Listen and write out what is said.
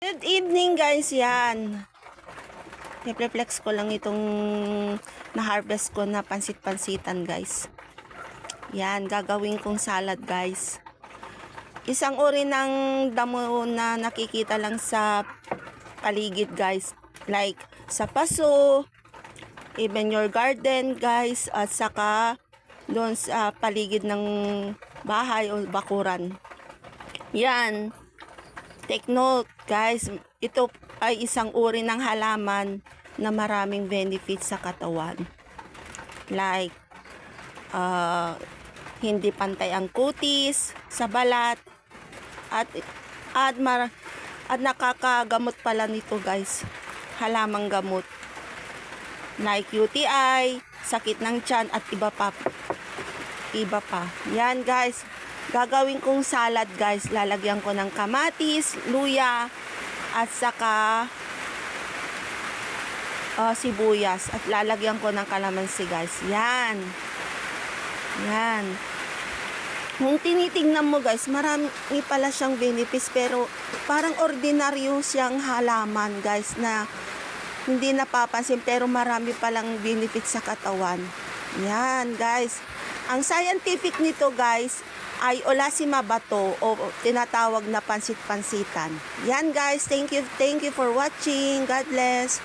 Good evening guys, yan. Reflex ko lang itong na-harvest ko na pansit-pansitan guys. Yan, gagawin kong salad guys. Isang uri ng damo na nakikita lang sa paligid guys. Like sa paso, even your garden guys, at saka doon sa paligid ng bahay o bakuran. Yan. Take note, guys. Ito ay isang uri ng halaman na maraming benefits sa katawan. Like, uh, hindi pantay ang kutis sa balat. At at mar at nakakagamot pala nito guys. Halamang gamot. Like UTI sakit ng tiyan at iba pa. Iba pa. Yan guys gagawin kong salad guys. Lalagyan ko ng kamatis luya at saka uh, sibuyas. At lalagyan ko ng kalamansi guys. Yan. Yan. Kung tinitingnan mo guys, marami pala siyang benefits pero parang ordinaryo siyang halaman guys na hindi napapansin pero marami palang benefits sa katawan. Yan guys. Ang scientific nito guys ay olasima bato o tinatawag na pansit-pansitan. Yan guys, thank you, thank you for watching. God bless.